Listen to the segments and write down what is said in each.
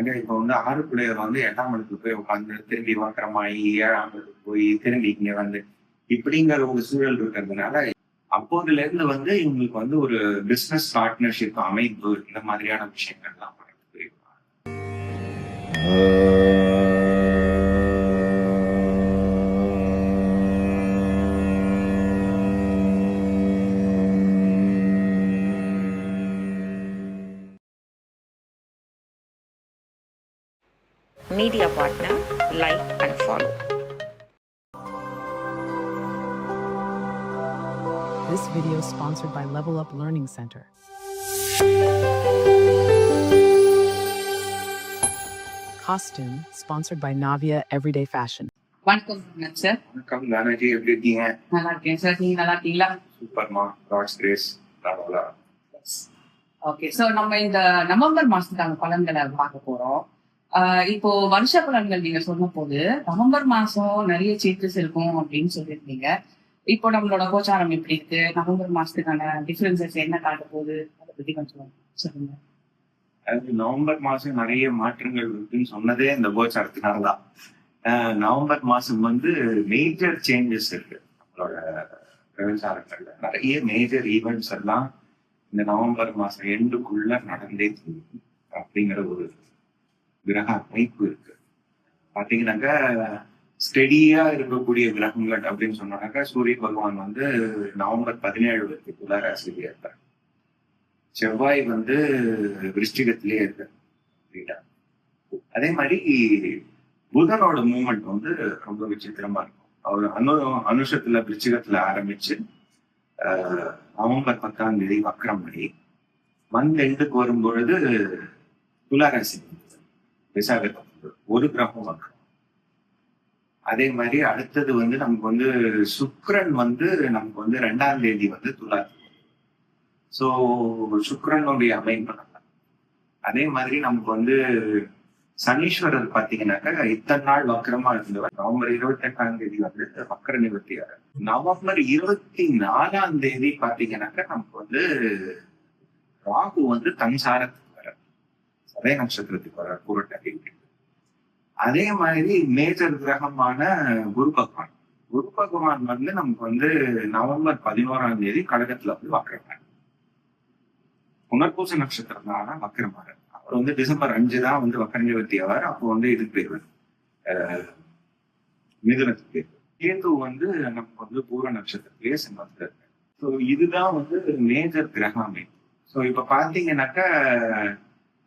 என்னங்க இப்ப வந்து ஆறு பிள்ளையர் வந்து எட்டாம் இடத்துக்கு போய் உட்காந்து திரும்பி வக்கரமாயி ஏழாம் இடத்துக்கு போய் திரும்பி இங்க வந்து இப்படிங்கிற ஒரு சூழல் இருக்கிறதுனால அப்போதுல இருந்து வந்து இவங்களுக்கு வந்து ஒரு பிசினஸ் பார்ட்னர்ஷிப் அமைப்பு இந்த மாதிரியான விஷயங்கள்லாம் வர்றதுக்கு media partner, like and follow. This video is sponsored by Level Up Learning Center. Costume sponsored by Navia Everyday Fashion. வணக்கம் சார் வணக்கம் தானாஜி எப்படி இருக்கீங்க நல்லா இருக்கேன் சார் நீங்க நல்லா இருக்கீங்களா சூப்பர்மா காட்ஸ் கிரேஸ் ஓகே சோ நம்ம இந்த நவம்பர் மாசத்துக்கான பலன்களை பார்க்க போறோம் ஆஹ் இப்போ வருஷ பலன்கள் நீங்க சொன்ன போது நவம்பர் மாசம் நிறைய சேஞ்சஸ் இருக்கும் அப்படின்னு சொல்லியிருந்தீங்க. இப்போ நம்மளோட கோச்சாரம் எப்படி இருக்கு? நவம்பர் மாசத்துக்கான டிஃபரன்சஸ் என்ன காட்ட போகுது? அதை பத்தி கொஞ்சம் சொல்லுங்க. அது நவம்பர் மாசம் நிறைய மாற்றங்கள் இருக்குன்னு சொன்னதே இந்த கோச்சாரத்தினாலதான். நவம்பர் மாசம் வந்து மேஜர் சேஞ்சஸ் இருக்கு. நம்மளோட விவசாரங்கள்ல நிறைய மேஜர் ஈவெண்ட்ஸ் எல்லாம் இந்த நவம்பர் மாசம் எண்டுக்குள்ள நடந்தே அப்படிங்கிற ஒரு கிரக அமைப்பு இருக்கு. பாத்தீங்கன்னாக்கா ஸ்டெடியா இருக்கக்கூடிய கிரகங்கள் அப்படின்னு சொன்னாக்க சூரிய பகவான் வந்து நவம்பர் பதினேழு வரைக்கும் துளாராசிலேயே இருப்பார். செவ்வாய் வந்து விருஷ்டிகத்திலேயே இருக்கு அதே மாதிரி புதனோட மூமெண்ட் வந்து ரொம்ப விசித்திரமா இருக்கும். அவர் அனு அனுஷத்துல விருச்சிகத்துல ஆரம்பிச்சு ஆஹ், நவம்பர் பத்தாம் தேதி வக்ரம் மணி மந்த் எண்டுக்கு வரும்பொழுது துளாராசி விசாகத்துக்கு ஒரு கிரகம் வக்ரம் அதே மாதிரி அடுத்தது வந்து நமக்கு வந்து சுக்ரன் வந்து நமக்கு வந்து ரெண்டாம் தேதி வந்து துலாத்துக்கு ஸோ சுக்ரனுடைய அமைப்பு அதே மாதிரி நமக்கு வந்து சனீஸ்வரர் பாத்தீங்கன்னாக்கா இத்தனை நாள் வக்கரமா இருந்தவர். நவம்பர் இருபத்தி எட்டாம் தேதி வந்து வக்கர நிவர்த்தி நவம்பர் இருபத்தி நாலாம் தேதி பாத்தீங்கன்னாக்கா நமக்கு வந்து ராகு வந்து தன்சாரத்துக்கு அதே சதய நட்சத்திரத்துக்கு வர பூரட்டாதி அதே மாதிரி மேஜர் கிரகமான குரு பகவான். குரு பகவான் வந்து நமக்கு வந்து நவம்பர் பதினோராம் தேதி கடகத்துல வந்து வக்கரமார் புனர்பூச நட்சத்திரம் தான் வக்கரமார் அவர் வந்து டிசம்பர் அஞ்சு தான் வந்து வக்கரஞ்சவர்த்தி அவர் அப்போ வந்து இதுக்கு பேர் மிதுனத்துக்கு பேர் கேது வந்து நமக்கு வந்து பூர நட்சத்திரத்திலேயே சிம்மத்தில் ஸோ இதுதான் வந்து மேஜர் கிரக அமைப்பு. ஸோ இப்ப பாத்தீங்கன்னாக்கா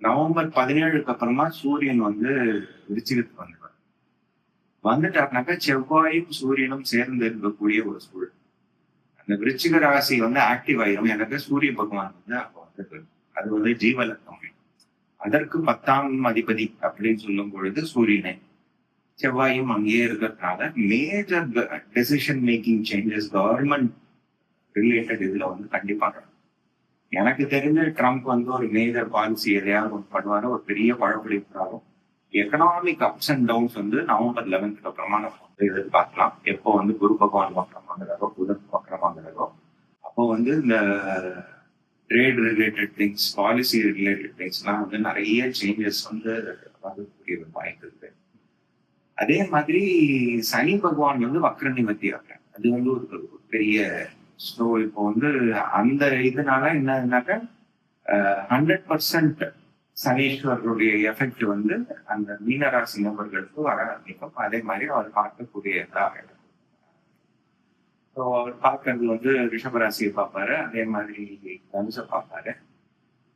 நவம்பர் பதினேழுக்கு அப்புறமா சூரியன் வந்து விருச்சிகத்துக்கு வந்துடுவார். வந்துட்டாருனாக்கா செவ்வாயும் சூரியனும் சேர்ந்து இருக்கக்கூடிய ஒரு சூழல். அந்த விருச்சிக ராசி வந்து ஆக்டிவ் ஆயிரும். எனக்கு சூரிய பகவான் வந்து அப்போ வந்து அது வந்து ஜீவலக்கம் அதற்கு பத்தாம் அதிபதி அப்படின்னு சொல்லும் பொழுது சூரியனை செவ்வாயும் அங்கேயே இருக்கிறதுனால major decision making changes government related இதுல வந்து கண்டிப்பா நடக்கும். எனக்கு தெரிஞ்ச ட்ரம்ப் வந்து ஒரு மேஜர் பாலிசி எதையாவது ஒன்று பண்ணுவாரு. ஒரு பெரிய பழப்பிடிப்பாரோ எக்கனாமிக் அப்ஸ் அண்ட் டவுன்ஸ் வந்து நவம்பர் லெவன்த்துக்கு அப்புறமா நம்ம வந்து எதிர்பார்க்கலாம் எப்போ வந்து குரு பகவான் வக்கரமாகிறதோ புதன் வக்கரமாகிறதோ அப்போ வந்து இந்த trade related things policy related திங்ஸ்லாம் வந்து நிறைய சேஞ்சஸ் வந்து வரக்கூடிய வாய்ப்பு இருக்கு. அதே மாதிரி சனி பகவான் வந்து வக்ர நிவர்த்தி ஆகிறார் அது வந்து ஒரு பெரிய ஸோ இப்போ வந்து அந்த இதனால என்னதுனாக்க ஹண்ட்ரட் பர்சன்ட் சனீஸ்வரருடைய எஃபெக்ட் வந்து அந்த மீனராசி நபர்களுக்கு வர ஆரம்பிக்கும். அதே மாதிரி அவர் பார்க்கக்கூடியதாக இருக்கும். ஸோ அவர் பார்க்கறது வந்து ரிஷபராசியை பார்ப்பாரு. அதே மாதிரி தனுசை பார்ப்பாரு.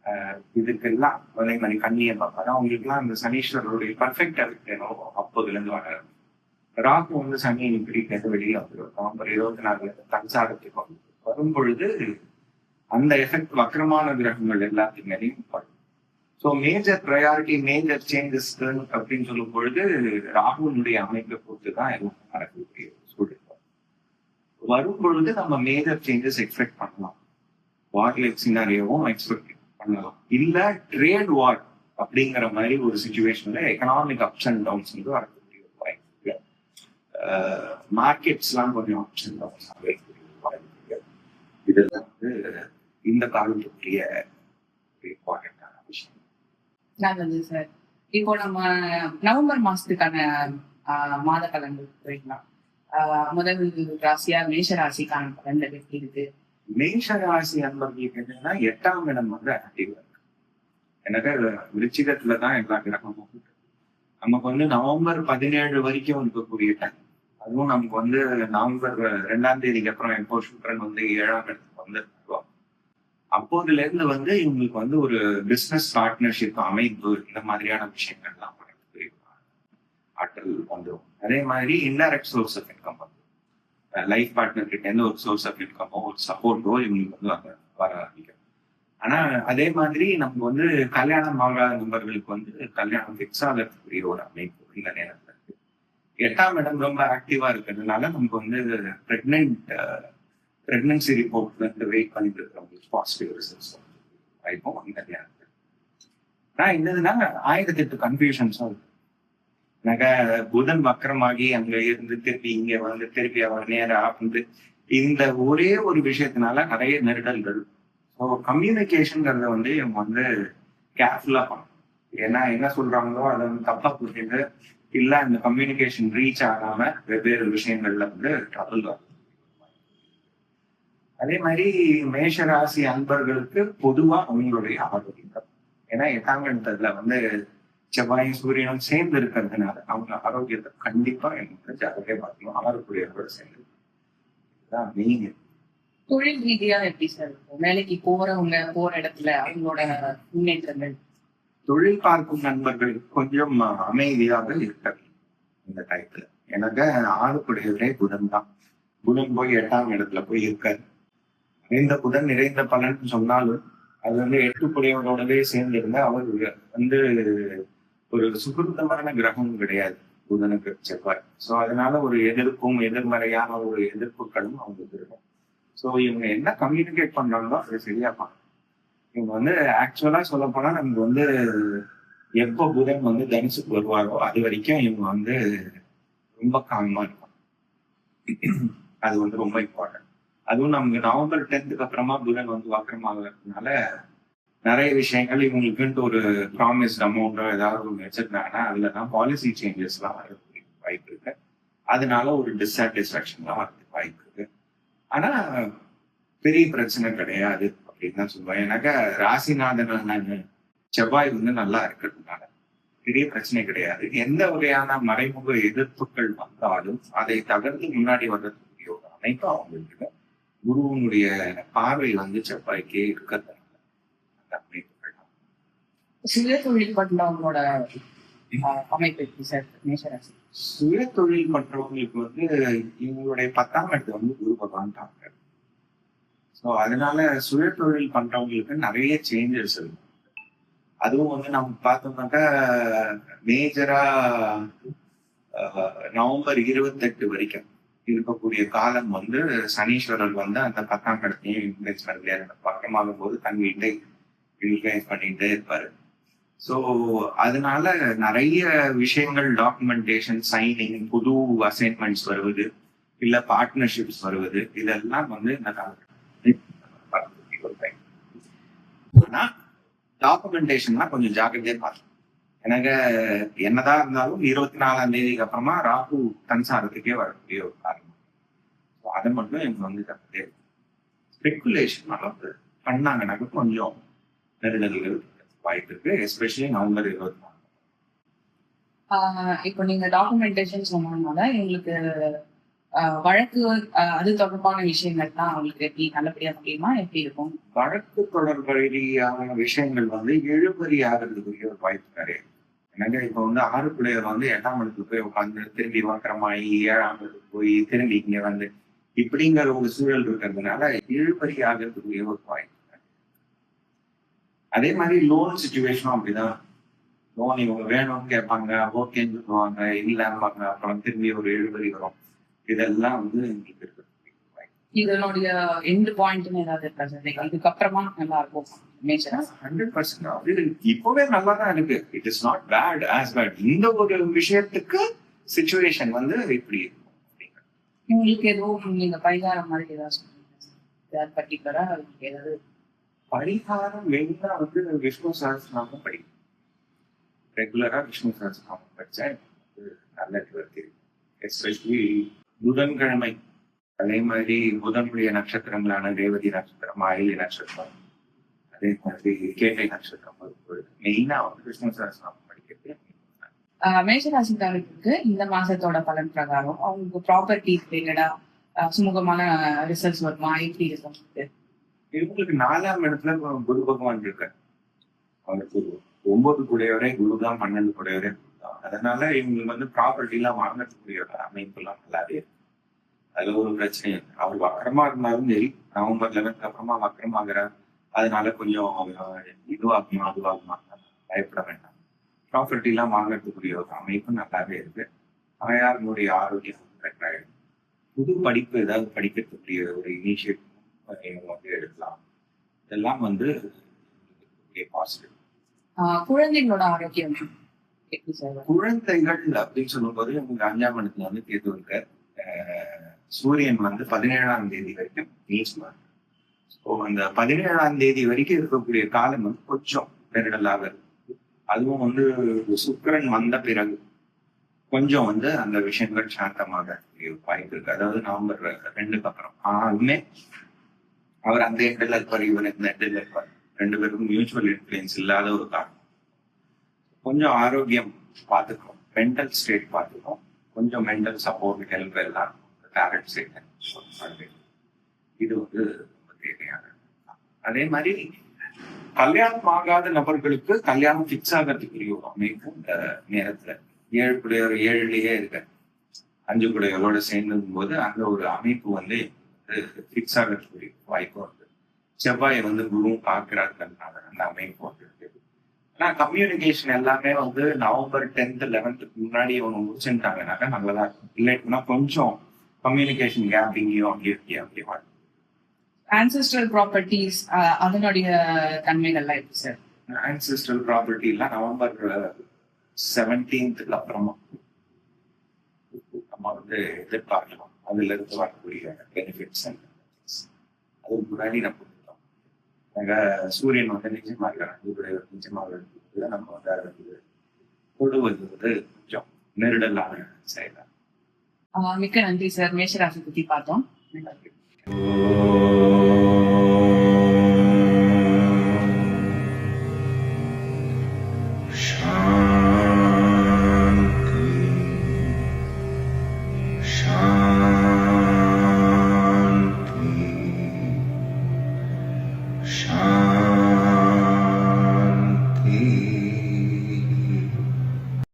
ஆஹ் இதுக்கெல்லாம் அதே மாதிரி கண்ணியை பார்ப்பாரு. அவங்களுக்குலாம் அந்த சனீஸ்வரருடைய பர்ஃபெக்ட் எஃபெக்ட் என்னவோ அப்போதுல இருந்து வர ராகு வந்து சனி இப்படி வெளியே வந்துடும் நவம்பர் இருபத்தி நாலுல தன்சாரத்துக்கு வந்து வரும் பொழுது அந்த எஃபெக்ட் வக்கரமான கிரகங்கள் எல்லாத்துக்கு மேலேயும் படும் so major priority major changes அப்படின்னு சொல்லும் பொழுது ராகுனுடைய அமைப்பை பொறுத்து தான் எல்லாம் நடக்கக்கூடிய சூழல். வரும் பொழுது நம்ம மேஜர் சேஞ்சஸ் எக்ஸ்பெக்ட் பண்ணலாம். வார் லைக் சினாரியோவும் எக்ஸ்பெக்ட் பண்ணலாம். இல்ல ட்ரேட் வார் அப்படிங்கிற மாதிரி ஒரு சுச்சுவேஷன்ல எக்கனாமிக் அப்ஸ் அண்ட் டவுன்ஸ் வந்து வரலாம் மார்க்கெட்ஸ்லாம் கொஞ்சம் அப்ஸ் அண்ட் டவுன்ஸ் இருக்கு. இதெல்லாம் வந்து இந்த காலத்துக்குரிய இம்பார்ட்டன்டான விஷயம். நல்லது சார் இப்போ நம்ம நவம்பர் மாசத்துக்கான மாத பலன்கள் போயிடலாம். முதல் ராசியா மேஷ ராசிக்கான பலன்கள் எப்படி இருக்கு? மேஷ ராசி அன்பர்களுக்கு என்னன்னா எட்டாம் இடம் வந்து ஆக்டிவா இருக்கு எனக்கு விருச்சிகத்துல தான் எல்லா கிரகமும். நமக்கு வந்து நவம்பர் பதினேழு வரைக்கும் இருக்கக்கூடிய டைம் அதுவும் நமக்கு வந்து நவம்பர் ரெண்டாம் தேதிக்கு அப்புறம் எப்போ சுக்கரன் வந்து ஏழாம் இடத்துக்கு வந்துருக்கோம். அப்போதுல இருந்து வந்து இவங்களுக்கு வந்து ஒரு பிசினஸ் பார்ட்னர்ஷிப் அமைப்பு இந்த மாதிரியான விஷயங்கள்லாம் வரதுக்கு ஆற்றல் வந்துடும் அதே மாதிரி இன்டைரக்ட் சோர்ஸ் ஆஃப் இன்கம் வந்து லைஃப் பார்ட்னர் கிட்ட இருந்து ஒரு சோர்ஸ் ஆஃப் இன்கமோ ஒரு சப்போர்ட்டோ இவங்களுக்கு வந்து வர வர ஆரம்பிக்கும். ஆனா அதே மாதிரி நமக்கு வந்து கல்யாணம் ஆகாத நபர்களுக்கு வந்து கல்யாணம் ஃபிக்ஸ் ஆகிறதுக்குரிய ஒரு அமைப்பு இந்த நேரத்தில் எட்டாம் இடம் ரொம்ப ஆக்டிவா இருக்கிறதுனால நமக்கு வந்து பிரெக்னென்ட் பிரெக்னன்சி ரிப்போர்ட் இருந்து வெயிட் பண்ணிட்டு இருக்கிறவங்களுக்கு பாசிட்டிவ் ரிசல்ட்ஸ் வாய்ப்பும் அந்த இருக்கு. நான் என்னதுன்னா ஆயிரத்தி எட்டு கன்ஃபியூஷன்ஸும் இருக்கு. எனக்கு புதன் வக்கரமாகி அங்க இருந்து திருப்பி இங்க வந்து திருப்பி அவர் நேரா வந்து இந்த ஒரே ஒரு விஷயத்தினால நிறைய நெருடல்கள். ஸோ கம்யூனிகேஷன்ங்கிறத வந்து இவங்க வந்து கேர்ஃபுல்லா பண்ணணும். ஏன்னா என்ன சொல்றாங்களோ அதை வந்து தப்பா புரிஞ்சுட்டு இல்ல இந்த கம்யூனிகேஷன் ரீச் ஆகாம வெவ்வேறு விஷயங்கள்ல வந்து ட்ரபிள் வரும். அதே மாதிரி மேஷராசி அன்பர்களுக்கு பொதுவா அவங்களுடைய ஆரோக்கியம். ஏன்னா எட்டாம் வந்து செவ்வாயும் சூரியனும் சேர்ந்து இருக்கிறதுனால அவங்க ஆரோக்கியத்தை கண்டிப்பா எனக்கு ஜாகிரதையா பார்க்கணும். ஆரோக்கியோட சேர்ந்து. இதுதான் மெயின் தொழில் ரீதியா எப்படி சார் வேலைக்கு போறவங்க போற இடத்துல அவங்களோட முன்னேற்றங்கள்? தொழில் பார்க்கும் நண்பர்கள் கொஞ்சம் அமைதியாக இருக்க இந்த டயத்துல எனக்கு ஆளுக்குடையவரே புதன் தான். புதன் போய் எட்டாம் இடத்துல போய் இருக்காரு. நிறைந்த புதன் நிறைந்த பலன் சொன்னாலும் அது வந்து எட்டுக்குடையவரோடவே சேர்ந்திருந்தா அவர் வந்து ஒரு சுகிருத்தமான கிரகம் கிடையாது புதனுக்கு செவ்வாய். சோ அதனால ஒரு எதிர்ப்பும் எதிர்மறையான ஒரு எதிர்ப்புகளும் அவங்களுக்கு இருக்கும். சோ இவங்க என்ன கம்யூனிகேட் பண்றாங்களோ அது சரியா பண்ணணும் இவங்க வந்து ஆக்சுவலா சொல்ல போனா நமக்கு வந்து எப்போ புதன் வந்து தனுசுக்கு வருவாரோ அது வரைக்கும் இவங்க வந்து ரொம்ப காமமா இருக்கும் அது வந்து ரொம்ப இம்பார்ட்டன்ட் அதுவும் நமக்கு நவம்பர் டென்த்துக்கு அப்புறமா புதன் வந்து வக்கரமாகிறதுனால நிறைய விஷயங்கள் இவங்களுக்குன்ட்டு ஒரு ப்ராமிஸ்ட் அமௌண்ட்டோ ஏதாவது ஒன்று வச்சிருந்தாங்கன்னா அதுல தான் பாலிசி சேஞ்சஸ்லாம் வரதுக்கு வாய்ப்பு இருக்கு. அதனால ஒரு டிஸாட்டிஸ்ஃபேக்ஷன்லாம் வரதுக்கு வாய்ப்பு இருக்கு. ஆனா பெரிய பிரச்சனை கிடையாது. அப்படின்னு தான் சொல்லுவேன். எனக்கு ராசிநாதன் செவ்வாய் வந்து நல்லா இருக்கிறதுனால பெரிய பிரச்சனை கிடையாது. எந்த வகையான மறைமுக எதிர்ப்புகள் வந்தாலும் அதை தகர்த்து முன்னாடி வர்றதுக்குரிய ஒரு அமைப்பு அவங்களுக்கு குருவனுடைய பார்வை வந்து செவ்வாய்க்கே இருக்கிறதுனால அந்த அமைப்புகள். சுய தொழில் பண்றவங்களோட அமைப்பு சுய தொழில் பண்றவங்களுக்கு வந்து இவங்களுடைய பத்தாம் இடத்துல வந்து குரு பகவான் தாங்க ஸோ அதனால சுய தொழில் பண்றவங்களுக்கு நிறைய சேஞ்சஸ் இருக்கும் அதுவும் வந்து நம்ம பார்த்தோம்னாக்கா மேஜரா நவம்பர் இருபத்தெட்டு வரைக்கும் இருக்கக்கூடிய காலம் வந்து சனீஸ்வரர் வந்து அந்த பத்தாம் இடத்தையும் இன்ஃபுளுஸ் பண்ணிட்டே பக்கமாகும் போது தன் வீட்டை இன்ஃபுளுஸ் பண்ணிட்டே இருப்பாரு. ஸோ அதனால நிறைய விஷயங்கள் டாக்குமெண்டேஷன் சைனிங் புது அசைன்மெண்ட்ஸ் வருவது இல்ல பார்ட்னர்ஷிப்ஸ் வருவது இதெல்லாம் வந்து இந்த காலகட்டத்தில் ஆனா டாக்குமெண்டேஷன்லாம் கொஞ்சம் ஜாக்கிரதையா பார்க்கணும் எனக்கு என்னதான் இருந்தாலும் இருபத்தி நாலாம் தேதிக்கு அப்புறமா ராகு கன்சாரத்துக்கே வரக்கூடிய ஒரு காரணம். அதை மட்டும் இவங்க வந்து தப்பிட்டே ஸ்பெகுலேஷன் அளவு பண்ணாங்கன்னாக்க கொஞ்சம் நெருடல்கள் வாய்ப்பு இருக்கு எஸ்பெஷலி நவம்பர் இருபத்தி நாலு. ஆஹ் இப்போ நீங்க டாக்குமெண்டேஷன் சொன்னதுனால எங்களுக்கு வழக்கு அது தொடர்பான விஷயங்கள்லாம் அவங்களுக்கு எப்படி நல்லபடியா முடியுமா? எப்படி இருக்கும்? வழக்கு தொடர்படியான விஷயங்கள் வந்து இழுபறி ஆகிறதுக்குரிய ஒரு வாய்ப்பு நிறைய. எனக்கு இப்ப வந்து ஆறு பிள்ளையர் வந்து எட்டாம் இடத்துக்கு போய் உட்காந்து திரும்பி வக்கரமாயி ஏழாம் இடத்துக்கு போய் திரும்பி இங்க வந்து இப்படிங்கிற ஒரு சூழல் இருக்கிறதுனால இழுபறி ஆகிறதுக்குரிய ஒரு வாய்ப்பு அதே மாதிரி லோன் சுச்சுவேஷனும் அப்படிதான். லோன் இவங்க வேணும்னு கேட்பாங்க ஓகேன்னு சொல்லுவாங்க இல்லைம்பாங்க அப்புறம் திரும்பி ஒரு இழுபறி வரும். இதெல்லாம் வந்து எங்களுக்கு இதனுடைய எண்ட் பாயிண்ட்னு ஏதாவது இருக்கா சார் இதுக்கப்புறமா நல்லா இருக்கும். ஹண்ட்ரட் பர்சன்ட் அது இப்பவே நல்லா தான் இருக்கு. It is not bad as bad இந்த ஒரு விஷயத்துக்கு சுச்சுவேஷன் வந்து இப்படி இருக்கும். உங்களுக்கு எதுவும் நீங்க பரிகாரம் மாதிரி ஏதாவது சொல்லுங்க பர்டிகுலரா ஏதாவது? பரிகாரம் மெயினா வந்து விஷ்ணு சஹஸ்ரநாமம் படிக்கும் ரெகுலரா விஷ்ணு சஹஸ்ரநாமம் படிச்சா எனக்கு வந்து நல்ல நிவர்த்தி இருக்கு எஸ்பெஷலி புதன்கிழமை. அதே மாதிரி புதனுடைய நட்சத்திரங்களான ரேவதி நட்சத்திரம் ஆயிலி நட்சத்திரம் அதே மாதிரி கேட்டை நட்சத்திரம் வரும்போது மெயினா வந்து விஷ்ணு சஹஸ்ரநாமம் படிக்கிறது மேஷராசிக்காரர்களுக்கு இந்த மாசத்தோட பலன் பிரகாரம் அவங்களுக்கு ப்ராப்பர்ட்டி ரிலேட்டடா சுமூகமான ரிசல்ட்ஸ் வருமா? எப்படி இருக்கும்? இவங்களுக்கு நாலாம் இடத்துல குரு பகவான் இருக்கார். ஒன்பது கூடையவரே குரு தான் பன்னெண்டு கூடையவரே அதனால இவங்களுக்கு வந்து ப்ராப்பர்ட்டி எல்லாம் வாங்கக்கூடிய அமைப்பு எல்லாம் நல்லாவே இருக்கு. அதுல ஒரு பிரச்சனை இல்லை. அவர் வக்கரமா இருந்தாலும் சரி நவம்பர் லெவன்த் அப்புறமா வக்கரமாகிறார். அதனால கொஞ்சம் இதுவாகுமா அதுவாகுமா பயப்பட வேண்டாம். ப்ராப்பர்ட்டி எல்லாம் வாங்கறதுக்குரிய ஒரு அமைப்பு நல்லாவே இருக்கு. தாயாரினுடைய ஆரோக்கியம் வந்து கரெக்டாயிடும் புது படிப்பு ஏதாவது படிக்கிறதுக்குரிய ஒரு இனிஷியேட்டிவ் வந்து எடுக்கலாம். இதெல்லாம் வந்து பாசிட்டிவ் குழந்தைங்களோட ஆரோக்கியம் குழந்தைகள் அப்படின்னு சொல்லும்போது உங்க அஞ்சாம் இடத்துல வந்து கேது இருக்க சூரியன் வந்து பதினேழாம் தேதி வரைக்கும் ஸோ அந்த பதினேழாம் தேதி வரைக்கும் இருக்கக்கூடிய காலம் வந்து கொஞ்சம் பெருடலாக இருக்கு. அதுவும் வந்து சுக்கிரன் வந்த பிறகு கொஞ்சம் வந்து அந்த விஷயங்கள் சாந்தமாக வாய்ப்பு இருக்கு. அதாவது நவம்பர் ரெண்டுக்கு அப்புறம். ஆனாலுமே அவர் அந்த இடத்துல இருப்பார் இவர் இந்த இடத்துல இருப்பார். ரெண்டு பேருக்கும் மியூச்சுவல் இன்ஃபுளுன்ஸ் இல்லாத ஒரு காலம். கொஞ்சம் ஆரோக்கியம் பார்த்துக்கிறோம் மென்டல் ஸ்டேட் பார்த்துக்கிறோம் கொஞ்சம் மென்டல் சப்போர்ட் ஹெல்ப் எல்லாம் டேரக்ட் ஸ்டேட் இது வந்து ரொம்ப தேவையான அதே மாதிரி கல்யாணம் ஆகாத நபர்களுக்கு கல்யாணம் ஃபிக்ஸ் ஆகிறதுக்குரிய ஒரு அமைப்பு இந்த நேரத்துல. ஏழு பிள்ளையோர் ஏழுலயே இருக்க. அஞ்சு குடையோரோட சேர்ந்துக்கும் போது அந்த ஒரு அமைப்பு வந்து ஃபிக்ஸ் ஆகிறதுக்குரிய வாய்ப்பு வந்து செவ்வாயை வந்து குருவும் பார்க்கிறாருன்றதுனால அந்த அமைப்பு வந்து ஆனா கம்யூனிகேஷன் எல்லாமே வந்து நவம்பர் டென்த் லெவன்த்துக்கு முன்னாடி அவங்க முடிச்சுட்டாங்கனாக்கா நல்லதா இருக்கும் இல்லைன்னா கொஞ்சம் கம்யூனிகேஷன் கேப் இங்கேயும் அங்கேயும் இங்கேயும் அங்கேயும் வரும். ஆன்செஸ்ட்ரல் ப்ராப்பர்ட்டிஸ் அதனுடைய தன்மைகள்லாம் எப்படி சார் ancestral ப்ராப்பர்ட்டி எல்லாம் நவம்பர் செவன்டீன்த்துக்கு அப்புறமா நம்ம வந்து எதிர்பார்க்கலாம். அதுல இருந்து வரக்கூடிய பெனிஃபிட்ஸ் அதுக்கு முன்னாடி நம்ம சூரியன் வந்து நிஜமா இருக்கிற நிஜமாக இருக்கிறது நம்ம வந்து அதை வந்து தொடுவது வந்து கொஞ்சம் நெருடலான செயலா. ஆஹ் மிக்க நன்றி சார். மேஷராசி பத்தி பார்த்தோம். நன்றி.